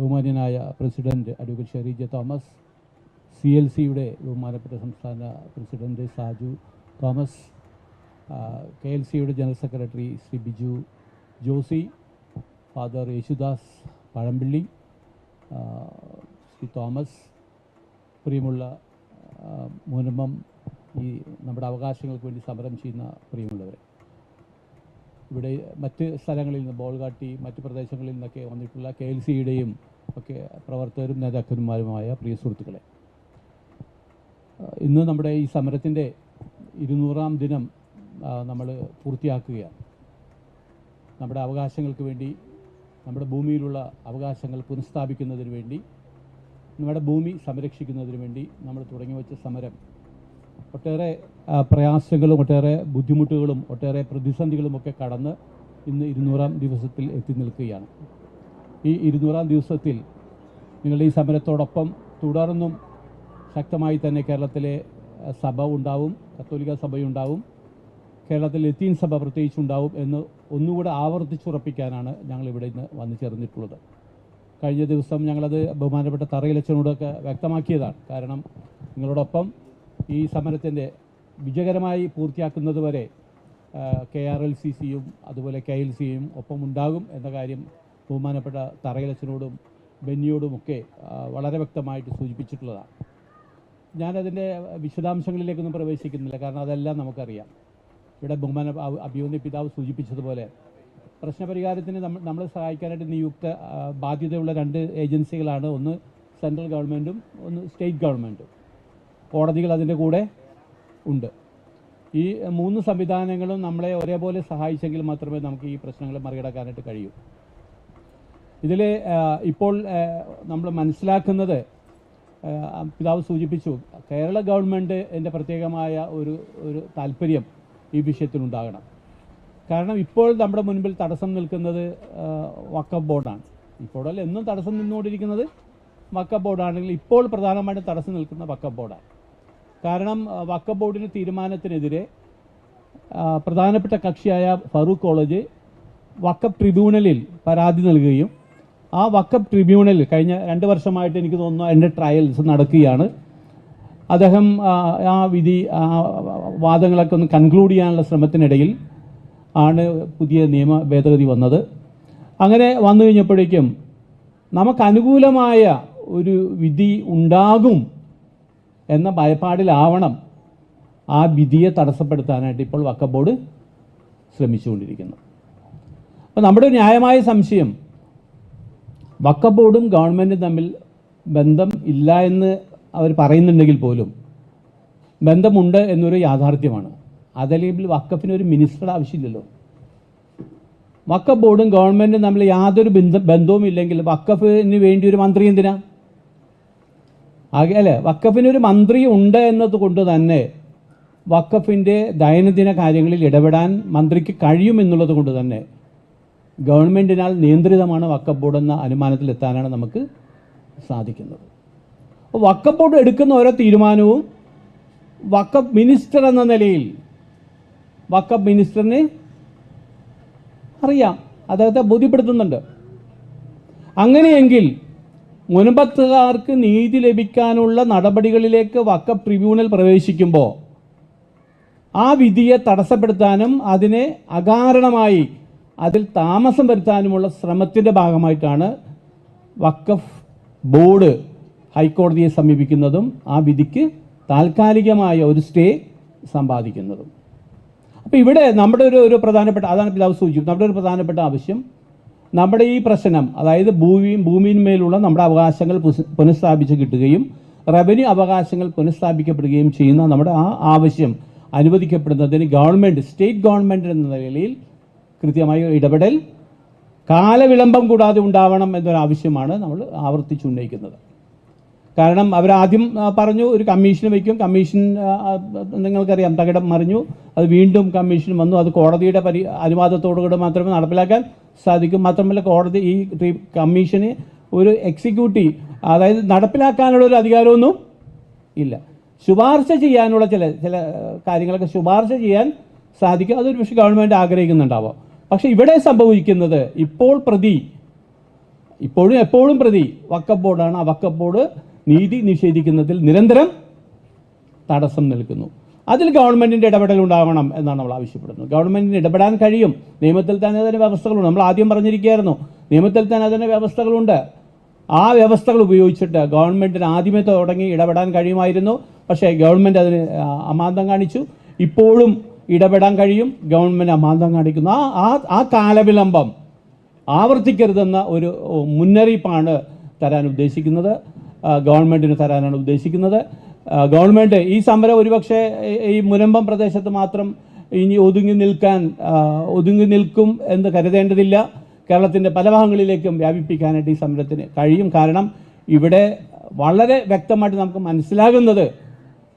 ബഹുമാന്യനായ president advocate Shereeja Thomas C L സിയുടെ ബഹുമാനപ്പെട്ട സംസ്ഥാന president Saju Thomas K L സിയുടെ general secretary Shri Biju Josy father Yesudas Pazhampilly Shri Thomas പ്രിയമുള്ള ആ, മുനമ്പം ഈ നമ്മുടെ അവകാശങ്ങൾക്ക് വേണ്ടി സമരം ചെയ്യുന്ന പ്രിയമുള്ളവരെ. ഇവിടെ മറ്റ് സ്ഥലങ്ങളിൽ നിന്ന് ബോൾഗാട്ടി മറ്റ് പ്രദേശങ്ങളിൽ നിന്നൊക്കെ വന്നിട്ടുള്ള കെ എൽ സിയുടെയും ഒക്കെ പ്രവർത്തകരും നേതാക്കന്മാരുമായ പ്രിയ സുഹൃത്തുക്കളെ. ഇന്ന് നമ്മുടെ ഈ സമരത്തിന്റെ ഇരുന്നൂറാം ദിനം നമ്മൾ പൂർത്തിയാക്കുകയാണ്. നമ്മുടെ അവകാശങ്ങൾക്ക് വേണ്ടി നമ്മുടെ ഭൂമിയിലുള്ള അവകാശങ്ങൾ പുനഃസ്ഥാപിക്കുന്നതിന് വേണ്ടി നമ്മുടെ ഭൂമി സംരക്ഷിക്കുന്നതിന് വേണ്ടി നമ്മൾ തുടങ്ങി വെച്ച സമരം ഒട്ടേറെ പ്രയാസങ്ങളും ഒട്ടേറെ ബുദ്ധിമുട്ടുകളും ഒട്ടേറെ പ്രതിസന്ധികളും ഒക്കെ കടന്ന് ഇന്ന് ഇരുന്നൂറാം ദിവസത്തിൽ എത്തി നിൽക്കുകയാണ്. ഈ ഇരുന്നൂറാം ദിവസത്തിൽ നിങ്ങളുടെ ഈ സമരത്തോടൊപ്പം തുടർന്നും ശക്തമായി തന്നെ കേരളത്തിലെ സഭ ഉണ്ടാവും കത്തോലിക്ക സഭയുണ്ടാവും കേരളത്തിൽ ലത്തീൻ സഭ പ്രത്യേകിച്ച് ഉണ്ടാവും എന്ന് ഒന്നുകൂടെ ആവർത്തിച്ചുറപ്പിക്കാനാണ് ഞങ്ങൾ ഇവിടെ ഇന്ന് വന്നു ചേർന്നിട്ടുള്ളത്. കഴിഞ്ഞ ദിവസം ഞങ്ങളത് ബഹുമാനപ്പെട്ട തറയിലച്ചനോടൊക്കെ വ്യക്തമാക്കിയതാണ്. കാരണം നിങ്ങളോടൊപ്പം ഈ സമരത്തിന്റെ വിജയകരമായി പൂർത്തിയാക്കുന്നത് വരെ കെ ആർ എൽ സി സിയും അതുപോലെ കെ എൽ സിയും ഒപ്പമുണ്ടാകും എന്ന കാര്യം ബഹുമാനപ്പെട്ട തറയിലച്ചനോടും ബെന്നിയോടുമൊക്കെ വളരെ വ്യക്തമായിട്ട് സൂചിപ്പിച്ചിട്ടുള്ളതാണ്. ഞാനതിന്റെ വിശദാംശങ്ങളിലേക്കൊന്നും പ്രവേശിക്കുന്നില്ല കാരണം അതെല്ലാം നമുക്കറിയാം. ഇവിടെ ബഹുമാന അഭിയോന്യ പിതാവ് സൂചിപ്പിച്ചതുപോലെ പ്രശ്നപരിഹാരത്തിന് നമ്മൾ നമ്മളെ സഹായിക്കാനായിട്ട് നിയുക്ത ബാധ്യതയുള്ള രണ്ട് ഏജൻസികളാണ്. ഒന്ന് സെൻട്രൽ ഗവൺമെന്റും ഒന്ന് സ്റ്റേറ്റ് ഗവൺമെന്റും. കോടതികൾ അതിന്റെ കൂടെ ഉണ്ട്. ഈ മൂന്ന് സംവിധാനങ്ങളും നമ്മളെ ഒരേപോലെ സഹായിച്ചെങ്കിൽ മാത്രമേ നമുക്ക് ഈ പ്രശ്നങ്ങൾ മറികടക്കാനായിട്ട് കഴിയൂ. ഇതിൽ ഇപ്പോൾ നമ്മൾ മനസ്സിലാക്കുന്നത് പിതാവ് സൂചിപ്പിച്ചു കേരള ഗവൺമെന്റ് എന്റെ പ്രത്യേകമായ ഒരു ഒരു താല്പര്യം ഈ വിഷയത്തിലുണ്ടാകണം കാരണം ഇപ്പോൾ നമ്മുടെ മുൻപിൽ തടസ്സം നിൽക്കുന്നത് വക്കപ്പ് ബോർഡാണ്. ഇപ്പോഴല്ല എന്നും തടസ്സം നിന്നുകൊണ്ടിരിക്കുന്നത് വക്കപ്പ് ബോർഡാണെങ്കിൽ ഇപ്പോൾ പ്രധാനമായിട്ടും തടസ്സം നിൽക്കുന്ന വക്കപ്പ് ബോർഡാണ്. കാരണം വക്കബ് ബോർഡിന് തീരുമാനത്തിനെതിരെ പ്രധാനപ്പെട്ട കക്ഷിയായ ഫറൂഖ് കോളേജ് വക്കപ്പ് ട്രിബ്യൂണലിൽ പരാതി നൽകുകയും ആ വക്കപ്പ് ട്രിബ്യൂണലിൽ കഴിഞ്ഞ രണ്ട് വർഷമായിട്ട് എനിക്ക് തോന്നുന്നു എന്റെ ട്രയൽസ് നടക്കുകയാണ്. അദ്ദേഹം ആ വിധി ആ വാദങ്ങളൊക്കെ ഒന്ന് കൺക്ലൂഡ് ചെയ്യാനുള്ള ശ്രമത്തിനിടയിൽ ആണ് പുതിയ നിയമ ഭേദഗതി വന്നത്. അങ്ങനെ വന്നു കഴിഞ്ഞപ്പോഴേക്കും നമുക്ക് അനുകൂലമായ ഒരു വിധി ഉണ്ടാകും എന്ന ഭയപ്പാടിലാവണം ആ വിധിയെ തടസ്സപ്പെടുത്താനായിട്ട് ഇപ്പോൾ വക്ക ബോർഡ് ശ്രമിച്ചുകൊണ്ടിരിക്കുന്നത് അപ്പോൾ നമ്മുടെ ന്യായമായ സംശയം വക്ക ബോർഡും ഗവൺമെന്റും തമ്മിൽ ബന്ധം ഇല്ല എന്ന് അവർ പറയുന്നുണ്ടെങ്കിൽ പോലും ബന്ധമുണ്ട് എന്നൊരു യാഥാർത്ഥ്യമാണ്. അതല്ലെങ്കിൽ വക്കഫിന് ഒരു മിനിസ്റ്റർ ആവശ്യമില്ലല്ലോ. വക്കഫ് ബോർഡും ഗവൺമെന്റും തമ്മിൽ യാതൊരു ബന്ധ ബന്ധവും ഇല്ലെങ്കിൽ വക്കഫിന് വേണ്ടി ഒരു മന്ത്രി എന്തിനാ? ആകെ അല്ലേ? വക്കഫിന് ഒരു മന്ത്രി ഉണ്ട് എന്നത് കൊണ്ട് തന്നെ വക്കഫിന്റെ ദൈനംദിന കാര്യങ്ങളിൽ ഇടപെടാൻ മന്ത്രിക്ക് കഴിയുമെന്നുള്ളത് കൊണ്ട് തന്നെ ഗവൺമെന്റിനാൽ നിയന്ത്രിതമാണ് വക്കഫ് ബോർഡ് എന്ന അനുമാനത്തിൽ എത്താനാണ് നമുക്ക് സാധിക്കുന്നത്. വക്കഫ് ബോർഡ് എടുക്കുന്ന ഓരോ തീരുമാനവും വക്കഫ് മിനിസ്റ്റർ എന്ന നിലയിൽ വക്കഫ് മിനിസ്റ്ററിന് അറിയാം. അദ്ദേഹത്തെ ബോധ്യപ്പെടുത്തുന്നുണ്ട്. അങ്ങനെയെങ്കിൽ മുൻപത്തുകാർക്ക് നീതി ലഭിക്കാനുള്ള നടപടികളിലേക്ക് വക്കഫ് ട്രിബ്യൂണൽ പ്രവേശിക്കുമ്പോൾ ആ വിധിയെ തടസ്സപ്പെടുത്താനും അതിനെ അകാരണമായി അതിൽ താമസം വരുത്താനുമുള്ള ശ്രമത്തിന്റെ ഭാഗമായിട്ടാണ് വക്കഫ് ബോർഡ് ഹൈക്കോടതിയെ സമീപിക്കുന്നതും ആ വിധിക്ക് താൽക്കാലികമായ ഒരു സ്റ്റേ സമ്പാദിക്കുന്നതും. അപ്പോൾ ഇവിടെ നമ്മുടെ ഒരു ഒരു പ്രധാനപ്പെട്ട അതാണ് പിതാവ് സൂചിപ്പിച്ചത് നമ്മുടെ ഒരു പ്രധാനപ്പെട്ട ആവശ്യം നമ്മുടെ ഈ പ്രശ്നം അതായത് ഭൂമിയും ഭൂമിയിന്മേലുള്ള നമ്മുടെ അവകാശങ്ങൾ പുനഃസ്ഥാപിച്ച് കിട്ടുകയും റവന്യൂ അവകാശങ്ങൾ പുനഃസ്ഥാപിക്കപ്പെടുകയും ചെയ്യുന്ന നമ്മുടെ ആ ആവശ്യം അനുവദിക്കപ്പെടുന്നതിന് ഗവൺമെന്റ് സ്റ്റേറ്റ് ഗവൺമെന്റ് എന്ന നിലയിൽ കൃത്യമായ ഇടപെടൽ കാലവിളംബം കൂടാതെ ഉണ്ടാവണം എന്നൊരാവശ്യമാണ് നമ്മൾ ആവർത്തിച്ച് ഉന്നയിക്കുന്നത്. കാരണം അവരാദ്യം പറഞ്ഞു ഒരു കമ്മീഷൻ വയ്ക്കും. കമ്മീഷൻ നിങ്ങൾക്കറിയാം തകിടം മറിഞ്ഞു. അത് വീണ്ടും കമ്മീഷൻ വന്നു. അത് കോടതിയുടെ പരി അനുവാദത്തോടുകൂടെ മാത്രമേ നടപ്പിലാക്കാൻ സാധിക്കും. മാത്രമല്ല കോടതി ഈ കമ്മീഷന് ഒരു എക്സിക്യൂട്ടീവ് അതായത് നടപ്പിലാക്കാനുള്ള ഒരു അധികാരമൊന്നും ഇല്ല. ശുപാർശ ചെയ്യാനുള്ള ചില ചില കാര്യങ്ങളൊക്കെ ശുപാർശ ചെയ്യാൻ സാധിക്കും. അതൊരു പക്ഷേ ഗവൺമെന്റ് ആഗ്രഹിക്കുന്നുണ്ടാവാം. പക്ഷേ ഇവിടെ സംഭവിക്കുന്നത് ഇപ്പോൾ പ്രതി ഇപ്പോഴും എപ്പോഴും പ്രതി വക്കപ്പ് ബോർഡാണ്. ആ വക്കപ്പ് ബോർഡ് നീതി നിഷേധിക്കുന്നതിൽ നിരന്തരം തടസ്സം നിൽക്കുന്നു. അതിൽ ഗവൺമെന്റിന്റെ ഇടപെടൽ ഉണ്ടാവണം എന്നാണ് നമ്മൾ ആവശ്യപ്പെടുന്നത്. ഗവൺമെന്റിന് ഇടപെടാൻ കഴിയും. നിയമത്തിൽ തന്നെ അതിന് വ്യവസ്ഥകളുണ്ട്. നമ്മൾ ആദ്യം പറഞ്ഞിരിക്കുകയായിരുന്നു നിയമത്തിൽ തന്നെ അതിന് വ്യവസ്ഥകളുണ്ട്. ആ വ്യവസ്ഥകൾ ഉപയോഗിച്ചിട്ട് ഗവൺമെന്റിന് ആദ്യമേ തുടങ്ങി ഇടപെടാൻ കഴിയുമായിരുന്നു. പക്ഷേ ഗവൺമെന്റ് അതിന് അമാന്തം കാണിച്ചു. ഇപ്പോഴും ഇടപെടാൻ കഴിയും. ഗവൺമെന്റ് അമാന്തം കാണിക്കുന്നു. ആ ആ കാലവിളംബം ആവർത്തിക്കരുതെന്ന ഒരു മുന്നറിയിപ്പാണ് തരാൻ ഉദ്ദേശിക്കുന്നത്. ഗവൺമെന്റിന് തരാനാണ് ഉദ്ദേശിക്കുന്നത്. ഗവൺമെന്റ് ഈ സമരം ഒരുപക്ഷെ ഈ- മുനമ്പം പ്രദേശത്ത് മാത്രം ഇനി ഒതുങ്ങി നിൽക്കാൻ ഒതുങ്ങി നിൽക്കും എന്ന് കരുതേണ്ടതില്ല. കേരളത്തിന്റെ പല ഭാഗങ്ങളിലേക്കും വ്യാപിപ്പിക്കാനായിട്ട് ഈ സമരത്തിന് കഴിയും. കാരണം ഇവിടെ വളരെ വ്യക്തമായിട്ട് നമുക്ക് മനസ്സിലാകുന്നത്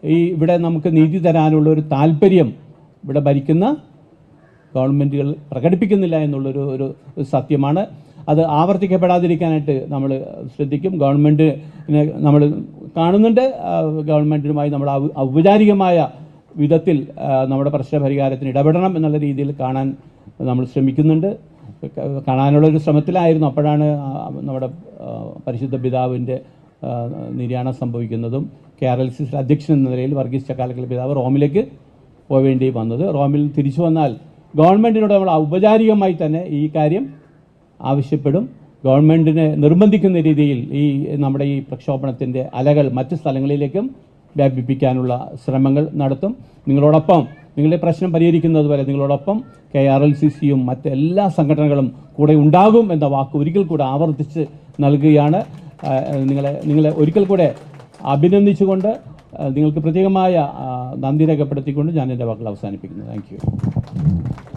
ഈ ഇവിടെ നമുക്ക് നീതി തരാനുള്ള ഒരു താല്പര്യം ഇവിടെ ഭരിക്കുന്ന ഗവൺമെന്റുകൾ പ്രകടിപ്പിക്കുന്നില്ല എന്നുള്ളൊരു ഒരു സത്യമാണ്. അത് ആവർത്തിക്കപ്പെടാതിരിക്കാനായിട്ട് നമ്മൾ ശ്രദ്ധിക്കും. ഗവൺമെന്റിനെ നമ്മൾ കാണുന്നുണ്ട്. ഗവൺമെന്റുമായി നമ്മൾ ഔപചാരികമായ വിധത്തിൽ നമ്മുടെ പ്രശ്നപരിഹാരത്തിന് ഇടപെടണം എന്നുള്ള രീതിയിൽ കാണാൻ നമ്മൾ ശ്രമിക്കുന്നുണ്ട്. കാണാനുള്ള ഒരു ശ്രമത്തിലായിരുന്നു അപ്പോഴാണ് നമ്മുടെ പരിശുദ്ധ പിതാവിന്റെ നിര്യാണം സംഭവിക്കുന്നതും. കെ ആർ എൽ സി അധ്യക്ഷൻ എന്ന നിലയിൽ വർഗീസ് ചക്കാലക്കൽ പിതാവ് റോമിലേക്ക് പോവേണ്ടി വന്നത്. റോമിൽ തിരിച്ചു വന്നാൽ ഗവൺമെന്റിനോട് നമ്മൾ ഔപചാരികമായി തന്നെ ഈ കാര്യം ആവശ്യപ്പെടും. ഗവൺമെന്റിനെ നിർബന്ധിക്കുന്ന രീതിയിൽ ഈ നമ്മുടെ ഈ പ്രക്ഷോഭണത്തിന്റെ അലകൾ മറ്റ് സ്ഥലങ്ങളിലേക്കും വ്യാപിപ്പിക്കാനുള്ള ശ്രമങ്ങൾ നടത്തും. നിങ്ങളോടൊപ്പം നിങ്ങളുടെ പ്രശ്നം പരിഹരിക്കുന്നത് വരെ നിങ്ങളോടൊപ്പം കെ ആർ എൽ സി സിയും മറ്റെല്ലാ സംഘടനകളും കൂടെ ഉണ്ടാകും എന്ന വാക്ക് ഒരിക്കൽ കൂടെ ആവർത്തിച്ച് നൽകുകയാണ്. നിങ്ങളെ നിങ്ങളെ ഒരിക്കൽ കൂടെ അഭിനന്ദിച്ചുകൊണ്ട് നിങ്ങൾക്ക് പ്രത്യേകമായ നന്ദി രേഖപ്പെടുത്തിക്കൊണ്ട് ഞാൻ എന്റെ വാക്കുകൾ അവസാനിപ്പിക്കുന്നു. താങ്ക്